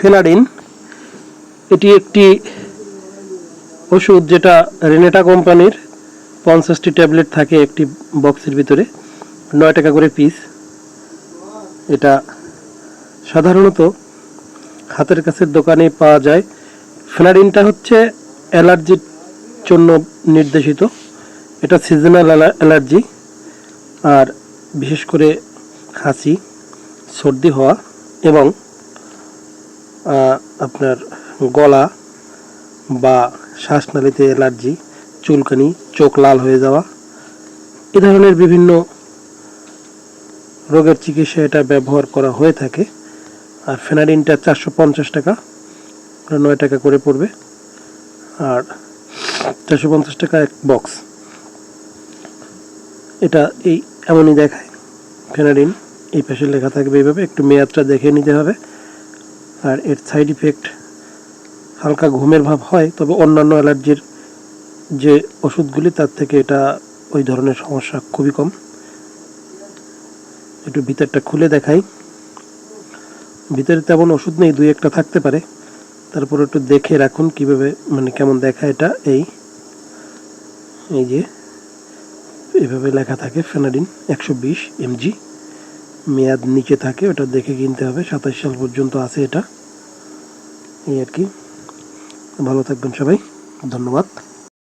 Fenadin এটি একটি ওষুধ যেটা রেনেটা কোম্পানির পঞ্চাশটি ট্যাবলেট থাকে একটি বক্সের ভিতরে, নয় টাকা করে পিস। এটা সাধারণত হাতের কাছের দোকানে পাওয়া যায়। ফেনাডিনটা হচ্ছে অ্যালার্জির জন্য নির্দেশিত। এটা সিজনাল অ্যালার্জি আর বিশেষ করে হাঁচি সর্দি হওয়া এবং আপনার গলা বা শ্বাসনালীতে অ্যালার্জি, চুলকানি, চোখ লাল হয়ে যাওয়া, এ ধরনের বিভিন্ন রোগের চিকিৎসা এটা ব্যবহার করা হয়ে থাকে। আর ফেনাডিনটা চারশো পঞ্চাশ টাকা নয় টাকা করে পড়বে। আর চারশো পঞ্চাশ টাকা এক বক্স। এটা এই এমনই দেখায়। ফেনাডিন এই পাশে লেখা থাকবে এইভাবে, একটু মেয়াদটা দেখে নিতে হবে। আর এর সাইড ইফেক্ট হালকা ঘুমের ভাব হয়, তবে অন্যান্য অ্যালার্জির যে ওষুধগুলি, তার থেকে এটা ওই ধরনের সমস্যা খুবই কম। একটু ভিতরটা খুলে দেখাই। ভিতরে তেমন ওষুধ নেই, দুই একটা থাকতে পারে। তারপর একটু দেখে রাখুন কীভাবে মানে কেমন দেখায় এটা, এই। এই যে, এভাবে লেখা থাকে, ফেনাডিন একশো বিশ এমজি। মেয়াদ নিচে থাকে, ওটা দেখে কিনতে হবে। সাতাশ সাল পর্যন্ত আছে এটা। এই আর কি। ভালো থাকবেন সবাই। ধন্যবাদ।